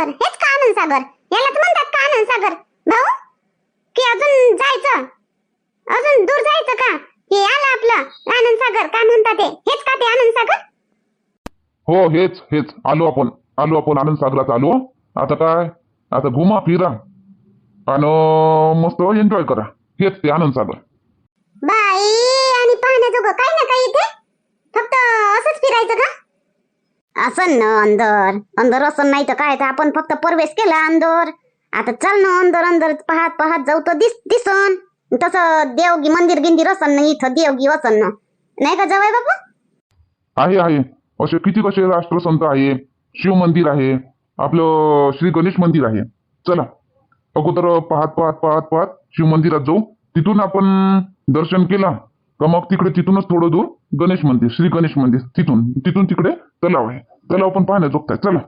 सागर हेच का आनंद सागर यालाच म्हणतात का आनंद सागर. भाऊ की अजून जायचं? अजून दूर जायचं का? हे आलं आपलं? आनंद सागर काय म्हणतात ते? हेच का ते आनंद सागर? हो हेच हेच. आलो आपण. आलो आपण आनंद सागरात आलो. आता काय? आता घुमा फिरा. आणि मस्त एन्जॉय करा. हेच ते आनंद सागर. बाई आणि पाहण्याजोगं काय ना काही इथे? फक्त असंच फिरायचं का? असं ना अंदर. अंदर असं नाही तर काय? तर आपण फक्त प्रवेश केला अंदर. आता चल ना अंदर अंदर. पाहत पाहत जाऊ तर दिस दिसन. तसं देवगी मंदिर गिंदिर असन ना इथं देवगी असन ना. नाही का जवाय बाबा? आहे आहे. असे किती कसे राष्ट्रसंत आहे. शिव मंदिर आहे. आपलं श्री गणेश मंदिर आहे. चला. अगोदर पाहत पाहत पाहत पाहत शिव मंदिरात जाऊ. तिथून आपण दर्शन केला. का मग तिकडे तिथूनच थोडं दूर गणेश मंदिर श्री गणेश मंदिर. तिथून तिथून तिकडे तलाव आहे. तलाव पण पाहण्याजोगता आहे चला.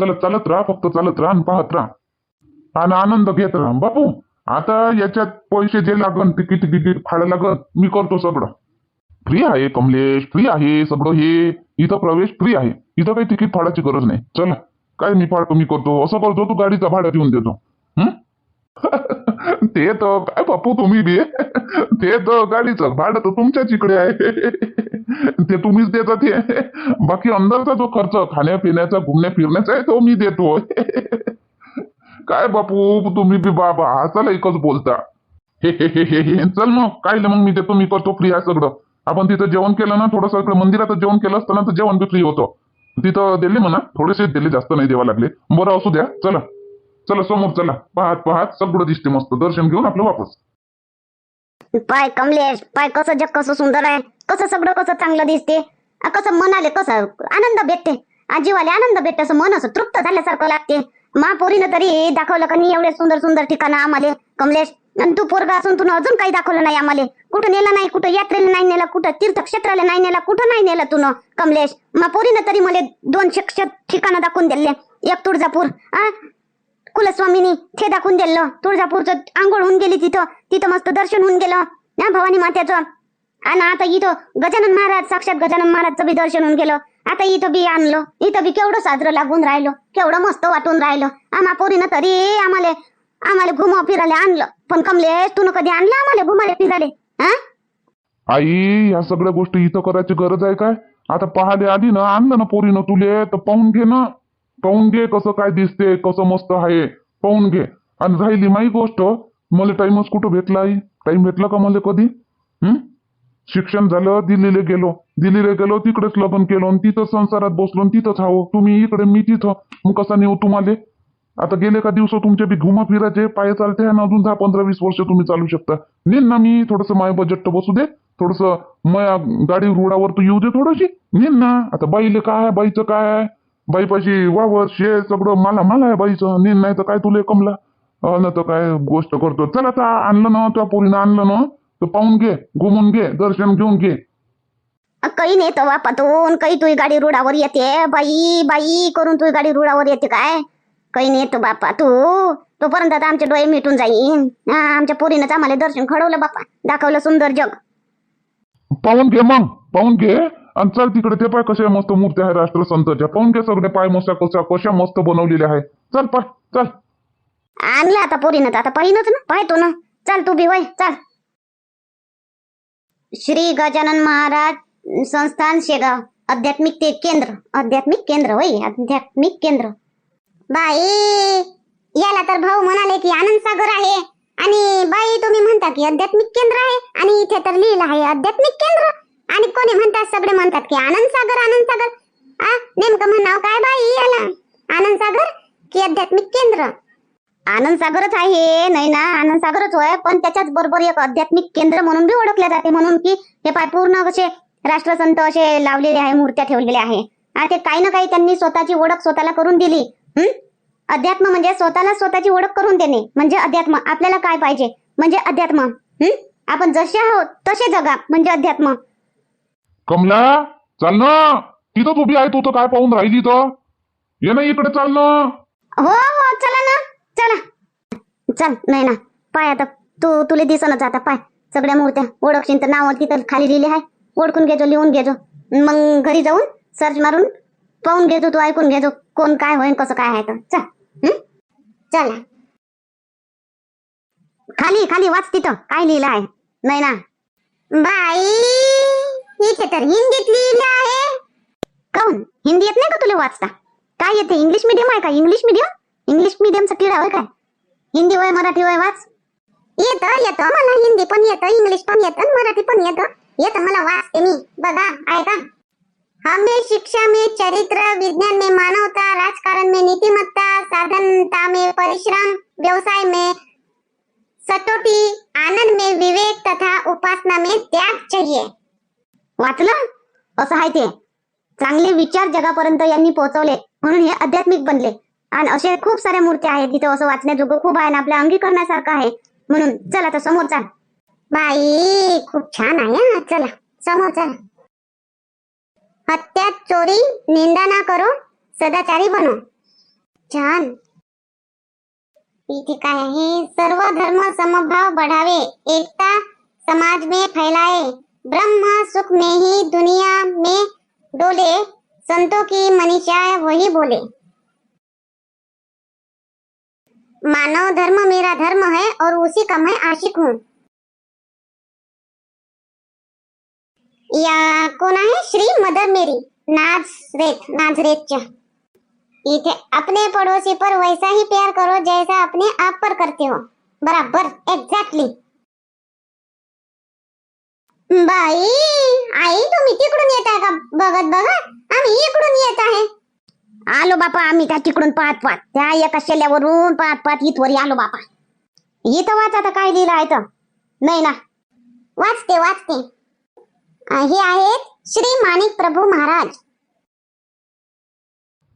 चला चालत राहा फक्त चालत राहा आणि पाहत राहा. आणि आनंद घेत राहा. बापू आता याच्यात पैसे जे लागन तिकीट तिकीट फाडा लागन मी करतो सगळं. फ्री आहे कमलेश फ्री आहे सगळं हे. इथं प्रवेश फ्री आहे. इथं काही तिकीट फाडायची गरज नाही. चला काय मी फाडतो मी करतो. असं करतो तू गाडीचा भाडा देऊन देतो. हम्म ते तर काय बापू तुम्ही बी? ते तर गाडीचं भाडं तर तुमच्याच इकडे आहे. ते तुम्हीच देता ते. बाकी अंदरचा जो खर्च खाण्यापिण्याचा घुमण्या फिरण्याचा आहे तो मी देतो काय बापू तुम्ही बी बाबा चला एकच बोलता. हे हे हे हे हे चल मग काय मग मी देतो मी करतो फ्री आहे सगळं. आपण तिथं जेवण केलं ना थोडंसं इकडे मंदिरात जेवण केलं असतं ना तर जेवण बी फ्री होतं. तिथं दिले म्हणा थोडेसे दिले जास्त नाही देवा लागले. बरं असू द्या चला. चला समोर चला. पाहत पाहत सगळं दिसते मस्त. दर्शन घेऊन आपलं वापस. पाय कमलेश पाय कसं जग कसं सुंदर आहे. कसं सगळं कसं चांगलं दिसते. आ, कसं मनाले कसं आनंद भेटते. आजीवाले आनंद भेटते असं मन असं तृप्त झाल्यासारखं लागते. महापोरीनं तरी दाखवलं का नाही एवढे सुंदर सुंदर ठिकाणं आम्हाला. कमलेश आणि तू पोरगा असून तू अजून काही दाखवलं नाही आम्हाला. कुठं नेलं नाही कुठं यात्रेला नाही नेलं कुठं तीर्थक्षेत्राला नाही नेला कुठं नाही नेलं तू कमलेश महापोरीनं तरी मला दोन शिक्षक ठिकाणं दाखवून दिले. एक तुळजापूर आ कुलस्वामीनी ते दाखवून दिलं. तुळजापूरचं आंघोळ होऊन गेली तिथं. तिथं मस्त दर्शन होऊन गेलं. ना भवानी मात्याचं आणि आता इथं गजानन महाराज साक्षात गजानन महाराजचं बी दर्शन होऊन गेलं. आता इथं बी आणलं. इथं बी केवढं साजरं लागून राहिलं. केवढं मस्त वाटून राहिलं. आम्हा पोरीनं तरी आम्हाला आम्हाला घुमा फिरायला आणलं. पण कमले तू कधी आणलं आम्हाला घुमाले फिराले? हा? आई या सगळ्या गोष्टी इथं करायची गरज आहे काय? आता पाहायला आली ना आणलं ना पोरीनं तुले तर पाहून घे ना. पाहून घे कसं काय दिसते कसं मस्त आहे. पाहून घे. आणि राहिली माही गोष्ट मला टाइमच कुठं भेटला टाइम भेटला का मला कधी? हम्म शिक्षण झालं दिल्लीला गेलो. दिल्लीला गेलो तिकडेच लग्न केलं आणि तिथं संसारात बसलो तिथंच हावं तुम्ही इकडे मी तिथं. मग कसा नेऊ तुम्हाला? आता गेले का दिवस तुमचे बी घुमा फिरायचे पाय चालते आणि अजून दहा पंधरा वीस वर्ष तुम्ही चालू शकता. नेन ना मी थोडस माय बजेट बसू दे. थोडस माया गाडी रुडावर तू येऊ दे थोडीशी. नेन ना. आता बाईले काय आहे? बाईचं काय आहे? बाईपाशी वावर शे सगळं मला मला आहे बाईचं. नेन नाही तर काय तुले कमला? ना तर काय गोष्ट करतो. चल आता आणलं ना त्या पोरीनं आणलं ना तर पाहून घे घुमून घे दर्शन घेऊन घे. काही नाही तर वापातून काही तुझी गाडी रुडावर येते. बाई बाई करून तुझी गाडी रुडावर येते काय? काही नाही तर बापा तू तोपर्यंत आता आमचे डोळे मिटून जाईन. हा, आमच्या पोरीनंच आम्हाला दर्शन घडवलं बापा. दाखवलं सुंदर जग. पाहून घे मग पाहून घे. आणि चल तिकडे ते पाय कशा मस्त मूर्ती आहे राष्ट्रसंतच्या पाहून घे सगळे पाय मस्त कशा कशा मस्त बनवलेल्या आहे. चल पाय चल. आणलं आता पोरीनं तर आता पाहिनच ना पाहतो ना. चल तू बी वय चल. श्री गजानन महाराज संस्थान शेगाव आध्यात्मिक ते केंद्र आध्यात्मिक केंद्र होय आध्यात्मिक केंद्र. बाई याला तर भाऊ म्हणाले की आनंद सागर आहे. आणि बाई तुम्ही म्हणता की आध्यात्मिक केंद्र आहे आणि इथे तर लिहिलं आहे आध्यात्मिक केंद्र. आणि कोणी म्हणतात सगळे म्हणतात की आनंद सागर आनंद सागर. आ नेमकं म्हणाव काय बाई याला? आनंद सागर की आध्यात्मिक केंद्र? आनंद सागरच आहे नाही ना? आनंद सागरच होय पण त्याच्याच बरोबर एक आध्यात्मिक केंद्र म्हणून बी ओळखले जाते म्हणून की हे पाय पूर्ण कसे राष्ट्रसंत असे लावलेले आहे मूर्त्या ठेवलेल्या आहे. आणि ते काही ना काही त्यांनी स्वतःची ओळख स्वतःला करून दिली. हम्म अध्यात्म म्हणजे स्वतःला स्वतःची ओळख करून देणे म्हणजे अध्यात्म. आपल्याला काय पाहिजे? म्हणजे अध्यात्म. हम्म आपण जसे आहोत तसे जगा म्हणजे अध्यात्म. कमला चाल ना. तिथंच उभी आहे तू तर काय पाहून राहिली तर? ये ना इकडे चाल ना. हो हो चला ना चला. चल नाही ना. पाय आता तू तुला दिसनच आता पाय. सगळ्या मूर्त्या ओळखशील तर नाव तिथं खाली लिहिले आहे. ओळखून घेजो लिहून घेजो. मग घरी जाऊन सर्च मारून पाहून घेजो तू ऐकून घेजो कोण काय होईल कसं काय आहे तर. चल हं? चला. खाली खाली वाच तिथं. काय लिहिलं आहे? नाही ना. बाई! इथे तर हिंदीत लिहिलं आहे. काऊन हिंदी येत नाही का तुला वाचता? काय येते? इंग्लिश मीडियम आहे का? इंग्लिश मीडियम इंग्लिश मीडियमचा किडा होय काय? हिंदी वय मराठी वय वाच. येत येत. मला हिंदी पण येत इंग्लिश पण येत मराठी पण येत. येत मला वाचते मी. बघा ऐका. हमें शिक्षा में चरित्र विज्ञान में मानवता राजकारण में नीतिमत्ता साधनता में परिश्रम व्यवसाय में सटोटी आनंद में विवेक तथा उपासना में त्याग चाहिए। वाचलं? असं आहे ते. चांगले विचार जगापर्यंत यांनी पोहोचवले. म्हणून हे आध्यात्मिक बनले. आणि असे खूप साऱ्या मूर्त्या आहेत तिथे असं वाचण्याजोगं खूप आहे ना आपल्या अंगीकरणासारखं आहे. म्हणून चला तर समोर चाल. बाई खूप छान आहे चला समोर चला. हत्या चोरी निंदा ना करो सदाचारी बनो. छान. इथे काय आहे? सर्व धर्म समभाव बढ़ावे. एकता समाज में फैलाए. ब्रह्म सुख में ही दुनिया में डोले, संतों की मनीषा वही बोले। मानव धर्म मेरा धर्म है और उसी का मैं आशिक हूँ। या कोण आहे श्री मदर मेरी? नाजरेत नाजरेतच्या इथे अपने पड़ोसी पर वैसा ही प्यार करो जैसा अपने आप पर करते हो। बराबर एक्झॅक्टली बाई आई तुम्ही तिकडून येत आहे का बघत बघत? आम्ही इकडून येत आहे. आलो बापा आम्ही त्या तिकडून पाहत पाहत. त्या एका शेल्यावरून पाहत पाहत इथवर आलो बापा. इथं वाच आता काय लिहिलं आहे तर नाही ना. वाचते वाचते. हे आहेत श्री माणिक प्रभू महाराज.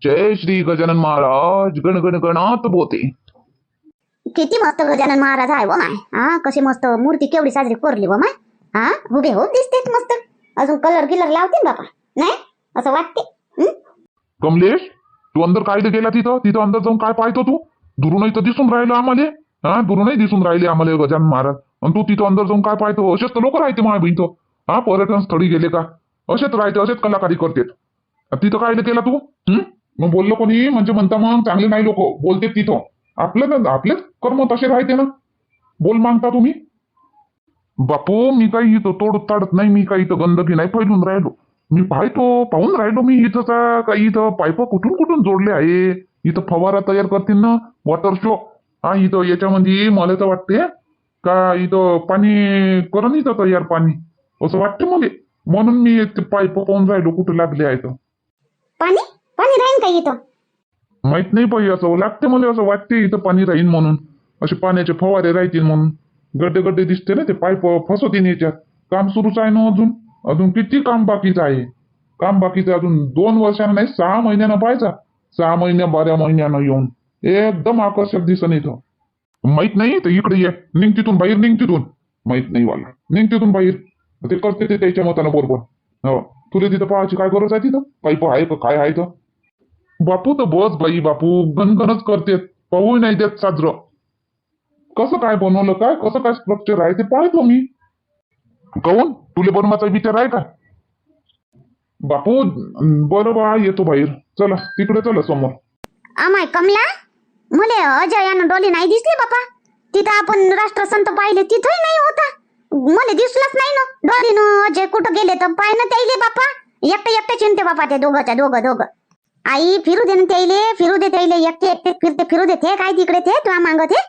जय श्री गजानन महाराज. गण गण गणात बोते. किती मस्त गजानन महाराज आहे व माय. हा कशी मस्त मूर्ती केवढी साजरी कोरली व माय. हा? उभे हो मस्त. अजून कलर गिलर लावते ना बापा. नाही? असं वाटते. कमलेश तू अंदर काय गेला तिथं? तिथं अंदर जाऊन काय पाहतो तू? दुरूनही तर दिसून राहिलं आम्हाला. हा? दुरूनही दिसून राहिले आम्हाला गजानन महाराज. आणि तू तिथं अंदर जाऊन काय पाहतो? असेच तर लोक राहते माझ्या इथं हा? पर्यटन स्थळी गेले का? असेच राहते असेच कलाकारी करते तिथं काय केला तू? मग बोललो कोणी? म्हणजे म्हणता मग चांगले नाही लोक. बोलते तिथं. आपलं ना आपलेच कर्म तसे राहते ना. बोल मागता तुम्ही. बापू मी काही इथं तोड ताडत नाही मी काही इथं गंदगी नाही फैलून राहिलो. मी पाहतो पाहून राहिलो मी इथं काही इथं पाईप कुठून कुठून जोडले आहे? इथं फवारा तयार करतील ना? वॉटर शो हा इथं याच्यामध्ये मला तर वाटते का इथं पाणी करण इथं तयार पाणी. असं वाटतं मला. म्हणून मी ते पाईप पाहून राहिलो कुठं लागले आहेत पाणी? पाणी राहीन का इथं? माहीत नाही पाहिजे असं लागते मला असं वाटते इथं पाणी राहील म्हणून. असे पाण्याचे फवारे राहतील म्हणून. गड्डे गड्डे दिसते ना ते पाईप फसवतील याच्यात काम सुरूच आहे ना अजून? अजून किती काम बाकीचं आहे? काम बाकीचं अजून दोन वर्षांना नाही सहा महिन्यानं पाहायचा. सहा महिन्या बारा महिन्यानं येऊन. एकदम आकर्षक दिसन इथं. माहीत नाही तर इकडे ये. निघ तिथून बाहेर निघ तिथून. माहीत नाही वाला निघ तिथून बाहेर. ते करते ते त्याच्या मतानं बरोबर. हो. तुला तिथं पाहायची काय गरज आहे तिथं? पाईप आहे का? काय आहे तर बापू तर बस बाई बापू. गणगणच करते पाहू नाही देत साजरं. कसं काय बनवलं काय? कसं काय स्ट्रक्चर आहे ते पाहतो मी. काऊन तुले बनवायचा विचार आहे का? बापू बरं बा येतो बाहेर. चला तिकडे चला समोर. आमाय कमला? मले अजय आणि डोली नाही दिसली बापा. तिथं आपण राष्ट्रसंत पाहिले तिथंही नाही होता. मला दिसलाच नाही ना. डोलीनं अजय कुठं गेले तर पाय ना त्याईले बापा. एकटे एकटे चिंते बापा ते दोघंच्या दोघं दोघं. आई फिरू दे ना त्याईले फिरू दे त्याईले एकटे एकटे फिरते फिरू दे. ते काय तिकडे ते तुला मांग ते?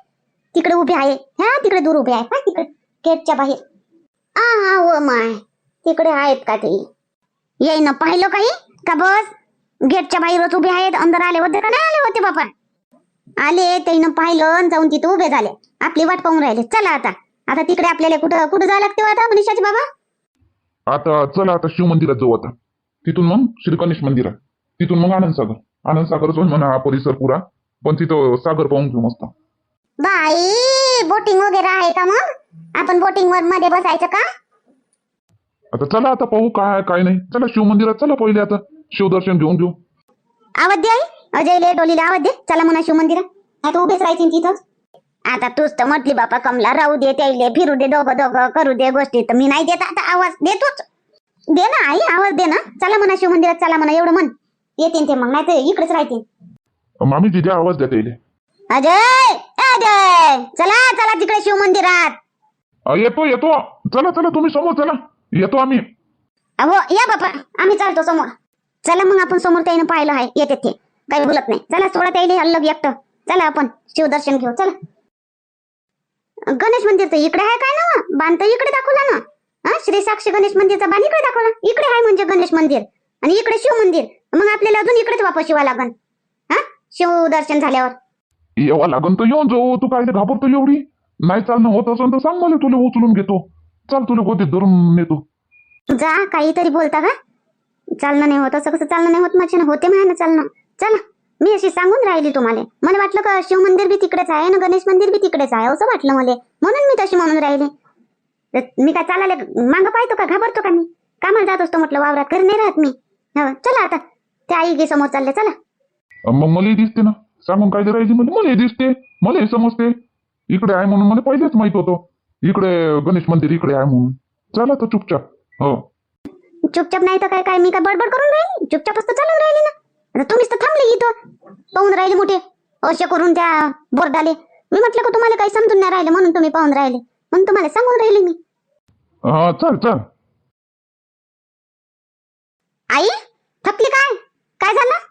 तिकडे उभे आहे. हा तिकडे दूर उभे आहे. हा तिकडे. गेटच्या बाहेर. आ हा व माय. तिकडे आहेत का ते? येई ना पाहिलं काही? का बस? गेटच्या बाहेरच उभे आहेत. अंदर आले होते का? नाही आले होते बापा आले त्यानं पाहिलं जाऊन तिथे उभे झाले. आपली वाट पाहून राहिले. चला आता. आता तिकडे आपल्याला कुठं कुठं जावं लागते आता मनीषाचे बाबा? आता चला आता शिव मंदिरात जाऊ आता. तिथून मग श्रीकनिष मंदिर आहे. तिथून मग आनंद सागर आनंद सागर जाऊन म्हणा हा परिसर पुरा. पण तिथं सागर पाहून घेऊ मस्त. बाई बोटिंग वगैरे आहे का मग? आपण बोटिंग वर मध्ये बसायचं का? आता चला आता पाहू काय काय नाही. चला शिव मंदिरात चला पहिले आता. शिवदर्शन घेऊन घेऊ. आवाज दे आई. अजयले डोलीला आवाज दे. चला म्हणा शिव मंदिरात. उभेच राहायचे तिथंच आता तूच तर म्हटली बापा कमला राहू दे त्याईले फिरू दे दोघं दोघं करू दे गोष्टी. तर मी नाही देत आता आवाज. देतोच दे ना आई आवाज दे ना. चला म्हणा शिव मंदिरात चला म्हणा एवढं म्हण. येतील ते मग नाही तर इकडेच राहतील मामी जिथे आवाज त्याला. अजय! अजय चला चला तिकडे शिव मंदिरात. अ, येतो येतो. चला चला तुम्ही समोर चला. येतो आम्ही. अहो या बापा. आम्ही चालतो समोर. चला मग आपण समोर त्याने पाहिलं आहे. येते ते. काही बोलत नाही. चला सोडा त्याला अलग एकटं. चला आपण. शिवदर्शन घेऊ. चला. गणेश मंदिर तर इकडे आहे काय ना? बाण तर इकडे दाखवला ना? हा श्री साक्षी गणेश मंदिरचा बाण इकडे दाखवला. इकडे आहे म्हणजे गणेश मंदिर. आणि इकडे शिव मंदिर. मग आपल्याला अजून इकडेच वापस शिवा लागन. हा शिवदर्शन झाल्यावर. येवा लागन तर येऊन जाऊ तू काय घाबरतो एवढी? नाही चालणं होत असेल तर सांग मला तुला उचलून घेतो. चाल तुला गोदीत धरून नेतो. जा काहीतरी बोलता का चालणं नाही होत असं कसं चालणं नाही होत? माझ्या होते माझ्या चालणं. चला मी अशी सांगून राहिली तुम्हाला. मला वाटलं का शिव मंदिर बी तिकडेच आहे ना गणेश मंदिर बी तिकडेच आहे असं वाटलं मला. म्हणून मी तशी म्हणून राहिली. मी काय चालायला मागं पाहतो का घाबरतो का मी? कामाला जात असतो म्हटलं वावरात. घरी नाही राहत मी. हो चला आता. ते आई गे समोर चालले चला. मग मलाही दिसते ना. सांगून काय राहायची म्हणजे मलाही दिसते मलाही समजते. इकडे आहे म्हणून मला पहिलेच माहीत होतं. इकडे गणेश मंदिर इकडे आहे म्हणून. चला तर चुपचाप. हो. चुपचाप नाही तर काय काय? मी काय बडबड करून राहिली? चुपचापच तर चालून राहिली ना? तुम्हीच तर थांबले इथं. पाहून राहिले मोठे. असे करून त्या बोर्डाले. मी म्हटलं का तुम्हाला काही समजून नाही राहिले म्हणून तुम्ही पाहून राहिले. म्हणून तुम्हाला सांगून राहिले मी. हा चल चल. आई थकली काय? काय झालं?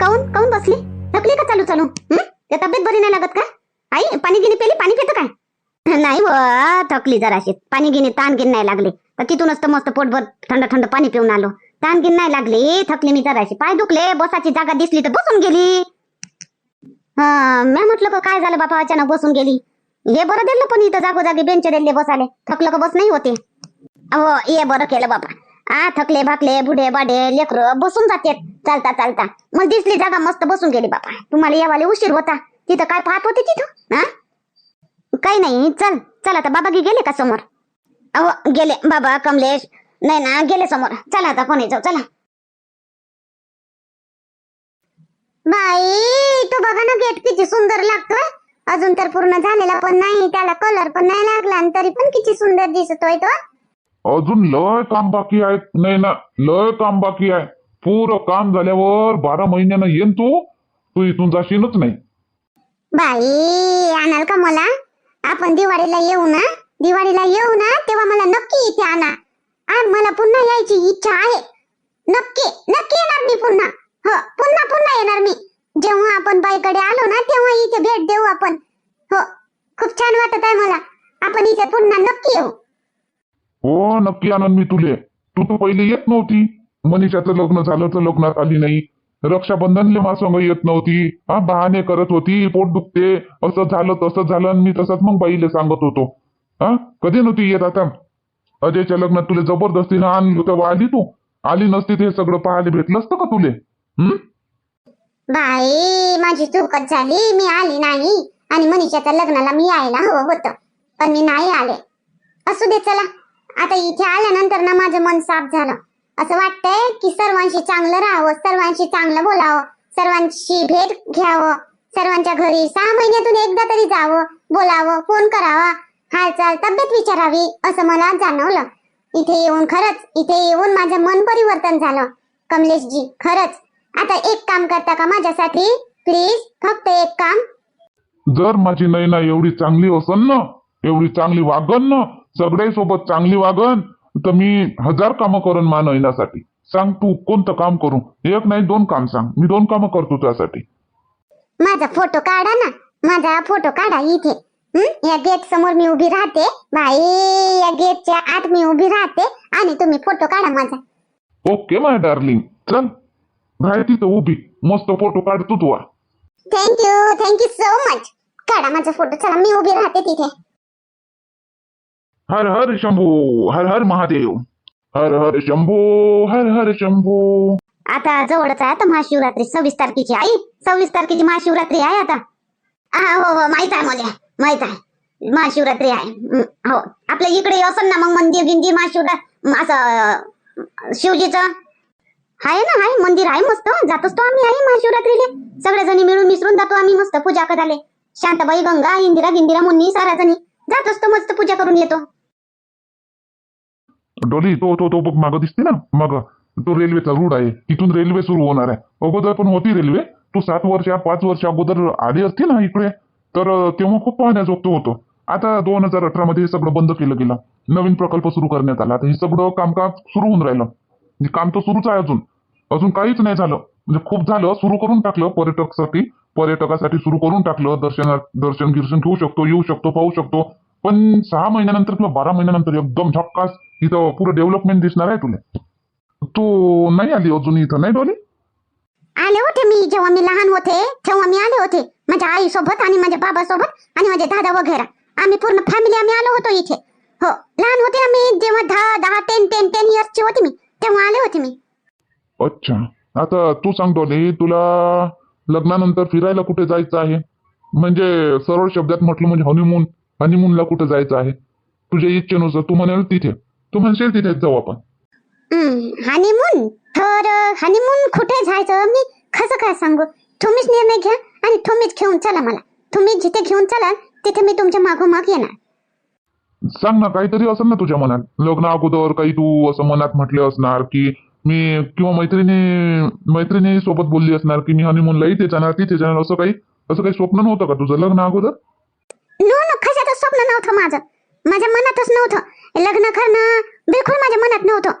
काऊन काऊन बसली? थकली का चालू चालू? त्या तब्येत बरी नाही लागत का? आई पाणी गिनी पेली? पाणी पितं काय? नाही व थकली जराशी. पाणी गिनी ताण गिन नाही लागले. तर तिथूनच तर मस्त पोटभर थंड थंड पाणी पिऊन आलो. ताण गिन नाही लागले. थकली मी जराशी. पाय दुखले बसाची जागा दिसली तर बसून गेली. हा मी म्हटलं का काय झालं बापा? अचानक बसून गेली. हे बरं दिलं पण इथं जागोजागी बेंच दिले बसाले थकलं का बस नाही होते. अहो ये बरं केलं बापा. आ थकले भाकले बुढे बाडे लेकरं बसून जाते चालता चालता. मला दिसली जागा मस्त बसून गेली बापा. तुम्हाला यावाले उशीर होता. तिथं काय पाहत होते तिथं? हा काही नाही चल चल आता. बाबा गी गेले का समोर? अहो गेले. बाबा कमलेश. नाही ना गेले समोर. चला आता कोणी जाऊ चला. बाई तो बघा ना गेट किती सुंदर लागतोय. अजून तर पूर्ण झालेला पण नाही त्याला कलर पण नाही लागला आणि तरी पण किती सुंदर दिसतोय तो. अजून लय काम बाकी आहे नाही ना लय काम बाकी आहे. पुरं काम झाल्यावर बारा महिन्यानं येईन तू. तू इथून जाशीलच नाही. बाई आणाल का मला? आपण दिवाळीला येऊ ना? दिवाळीला येऊ ना तेव्हा मला नक्की इथे आणा. आणि मला पुन्हा यायची इच्छा आहे. नक्की नक्की येणार मी पुन्हा. हो पुन्हा पुन्हा येणार मी. जेव्हा आपण बाईकडे आलो ना तेव्हा इथे भेट देऊ आपण. हो खूप छान वाटत आहे मला. आपण इथे पुन्हा नक्की येऊ. हो नक्की आनंद मी तुले. तू तर पहिले येत नव्हती. मनीषाचं लग्न झालं तर लग्नात आली नाही. रक्षाबंधनले माझ्या येत नव्हती. हा बहाणे करत होती. पोट दुखते. असं झालं तसं झालं आणि मी तसंच मग बाईले सांगत होतो. हा कधी नव्हती येत आता? अजयच्या लग्नात तुला जबरदस्तीनं आणली तेव्हा आली तू? आली नसती ते सगळं पाहायला भेटलं असतं का तुले? हम्म बाई माझी चुकत झाली. मी आली नाही. आणि मनीषाच्या लग्नाला मी यायला हवं होतं. पण मी नाही आले. असू दे चला. आता इथे आल्यानंतर ना माझं मन साफ झालं. असं वाटतंय की सर्वांशी चांगलं राहावं सर्वांशी चांगलं बोलावं सर्वांशी भेट घ्यावं सर्वांच्या घरी सहा महिन्यातून एकदा तरी जावं बोलावं फोन करावा हालचाल तब्येत विचारावी असं मला जाणवलं. इथे येऊन खरंच इथे येऊन माझं मन परिवर्तन झालं. कमलेशजी खरंच. आता एक काम करता का माझ्यासाठी? प्लीज फक्त एक काम. जर माझी नैना एवढी चांगली असन ना एवढी चांगली वागन ना सगळ्या सोबत चांगली वागन तर मी हजार कामं करून मा नैनासाठी सांग तू कोणतं काम करू? एक नाही दोन काम सांग. मी दोन कामं करतो त्यासाठी. माझा फोटो काढा ना. माझा फोटो काढा इथे. हं? या गेट समोर मी उभी राहते. बाई या गेटच्या आत मी उभी राहते. आणि तुम्ही फोटो काढा माझा. ओके माय डार्लिंग चल. राह तिथं उभी. मस्त फोटो काढतो तू thank you thank you so much काढा माझा फोटो. चला मी उभी राहते तिथे. हर हर शंभू हर हर महादेव. हर हर शंभू हर हर शंभू. आता जवळच आहे आता महाशिवरात्री. सव्वीस तारखेची आई सव्वीस तारखेची महाशिवरात्री आहे आता. हा हो हो माहीत आहे मला माहीत आहे. महाशिवरात्री आहे. हो. आपल्या इकडे असेल ना मग मंदिर गिंदी महाशिवरा असं शिवजीचं. आहे ना आहे मंदिर आहे मस्त. जात असतो आम्ही आहे महाशिवरात्रीले. सगळ्या जणी मिळून मिसळून जातो आम्ही मस्त पूजा करायला. शांताबाई गंगा इंदिरा गिंदिरा मुन्नी साऱ्या जणी. जात असतो मस्त पूजा करून येतो. डोली तो तो तो बघ मागं दिसते ना मग. तो रेल्वेचा रूट आहे. तिथून रेल्वे सुरू होणार आहे. अगोदर पण होती रेल्वे तू सात वर्ष पाच वर्ष अगोदर आली असती ना इकडे. तर तेव्हा खूप पाहण्याजोगतो होतो. आता दोन हजार अठरा मध्ये हे सगळं बंद केलं गेलं. नवीन प्रकल्प सुरू करण्यात आला. आता हे सगळं कामकाज सुरू होऊन राहिलं. काम तर सुरूच आहे अजून. अजून काहीच नाही झालं. म्हणजे खूप झालं सुरू करून टाकलं. पर्यटकसाठी पर्यटकासाठी सुरू करून टाकलं. दर्शन दर्शन गिर्शन घेऊ शकतो येऊ शकतो पाहू शकतो. पण सहा महिन्यानंतर किंवा बारा महिन्यानंतर एकदम झक्कास इथं पुरं डेव्हलपमेंट दिसणार आहे तुला. तू नाही आली अजून इथं नाही डोली? आले होते मी जेव्हा मी लहान होते तेव्हा मी आले होते. माझ्या आई सोबत आणि माझ्या बाबा सोबत आणि माझे दादा वगैरे. आम्ही पूर्ण फॅमिली आम्ही आलो होतो इथे. हो लहान होते मी जेव्हा दहा दहा टेन टेन टेन इयर्सची होती मी तेव्हा आले होते मी. अच्छा. आता तू सांग डोली तुला लग्नानंतर फिरायला कुठे जायचं आहे? म्हणजे सरळ शब्दात म्हटलं म्हणजे हनीमून हनीमूनला कुठे जायचं आहे? तुझ्या इच्छेनुसार तू म्हणेल तिथे. तू म्हणशील तिथेच जाऊ आपण. हनीमून तर हनीमून कुठे जायचं? मी कसं काय सांगू? तुम्हीच निर्णय घ्या आणि तुम्हीच घेऊन चला मला. तुम्ही जिथे घेऊन चलाल तिथे मी तुमच्या मागोमाग येणार. सांग ना काहीतरी असेल ना तुझ्या मनात. लग्न अगोदर काही तू असं मनात म्हटले असणार की मी किंवा मैत्रिणी मैत्रिणी सोबत बोलली असणार की मी हनीमूनला इथे जाणार तिथे जाणार असं काही असं काही स्वप्न नव्हतं का तुझं लग्न अगोदर? कशाचं स्वप्न नव्हतं माझं? माझ्या मनातच नव्हतं. लग्न करणं बिलकुल माझ्या मनात नव्हतं.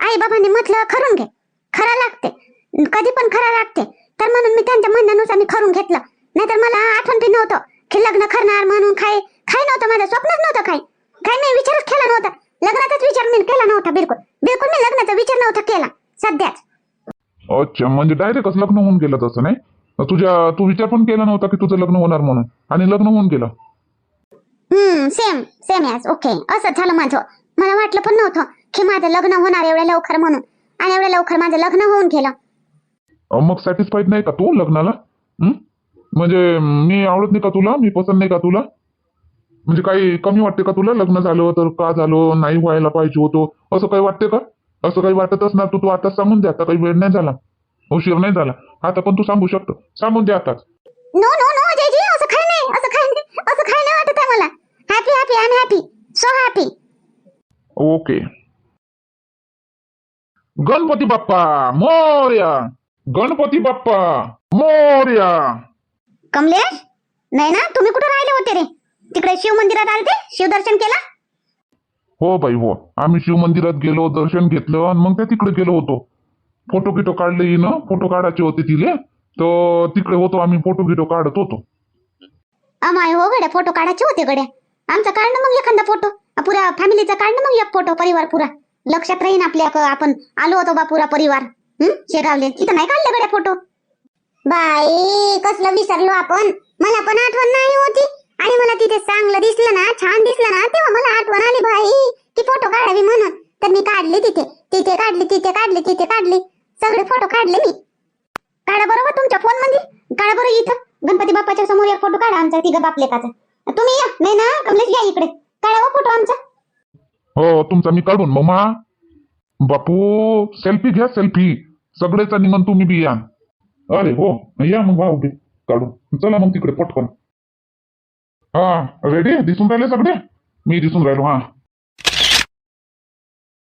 आई बाबांनी म्हटलं खरून घे. खरा लागते. कधी पण खरा लागते. तर म्हणून मी त्यांच्या म्हणण्यानुसार मी खरून घेतलं. नाहीतर मला आठवण बी नव्हतं की लग्न करणार म्हणून काय काय नव्हतं माझं. स्वप्नच नव्हतं काय काय मी विचारच केला नव्हता. लग्नाचाच विचार मी केला नव्हता बिलकुल. बिलकुल मी लग्नाचा विचार नव्हता केला. सध्याच. अच्छा म्हणजे डायरेक्टच लग्न होऊन गेलं तसं नाही? तुझ्या तू विचार पण केला नव्हता की तुझं लग्न होणार म्हणून? आणि लग्न होऊन गेलं? हम्म सेम सेम यास ओके असंच झालं माझं. मला वाटलं पण नव्हतं की माझं लग्न होणार एवढ्या लवकर म्हणून. आणि एवढ्या लवकर माझं लग्न होऊन गेलं. अं, मग सॅटिस्फाईड नाही का तू लग्नाला? हं? म्हणजे मी आवडत नाही का तुला? मी पसंत नाही का तुला? म्हणजे काही कमी वाटते का तुला? लग्न झालं तर का झालं? नाही व्हायला पाहिजे होतो. असं काही वाटते का? असं काही वाटत असणार तू तू आता सांगून दे. आता काही वेळ नाही झाला. उशीर नाही झाला. आता पण तू सांगू शकतो. सांगून दे आताच. नो नो नो असं काही नाही असं काही नाही असं काही नाही वाटत आहे मला happy I am happy so happy okay Ganpati Bappa Morya Ganpati Bappa Morya Kamlesh नाही ना तुम्ही कुठे राहिले होते रे? तिकडे शिव मंदिरात आले ते शिवदर्शन केला? हो बाई हो. आम्ही शिव मंदिरात गेलो दर्शन घेतलं आणि मग त्या तिकडे गेलो होतो. फोटो गिटो काढले ना फोटो काढायचे होते तिले. तर तिकडे होतो आम्ही फोटो गिटो काढत होतो. अमाय हो गड्या फोटो काढायचे होते गड्या. आमचा काढणं मग एखादा फोटो पुऱ्या फॅमिलीचा काढणं मग एक फोटो परिवार पुरा. लक्षात राहीन आपल्या आपण. आलो होतो बा पुरा परिवार. हम्म शेगावले. तिथं नाही काढले गड्या फोटो बाई कसलं विसरलो आपण. मला पण आठवण नाही होती. आणि मला तिथे चांगलं दिसलं ना छान दिसलं ना तेव्हा मला आठवण आली बाई. की फोटो काढावी म्हणून. तर मी काढले तिथे. तिथे काढले तिथे काढले तिथे काढले. सगळे फोटो काढले मी. काढा बरोबर हो तुमच्या फोनमध्ये काढा बरं इथं. गणपती बाप्पाच्या समोर एक फोटो काढा आमचा तिघं बापलेकाचा तुम्ही या. नाही ना कमलेश या इकडे. काढावा हो फोटो आमचा. हो तुमचा मी काढून मग मा बापू सेल्फी घ्या सेल्फी सगळेचा निमन तुम्ही बी या. अरे हो या मग वा उभे. काढून. चला मग तिकडे पटकन. हा रेडी दिसून राहिले सगळे? मी दिसून राहिलो हा.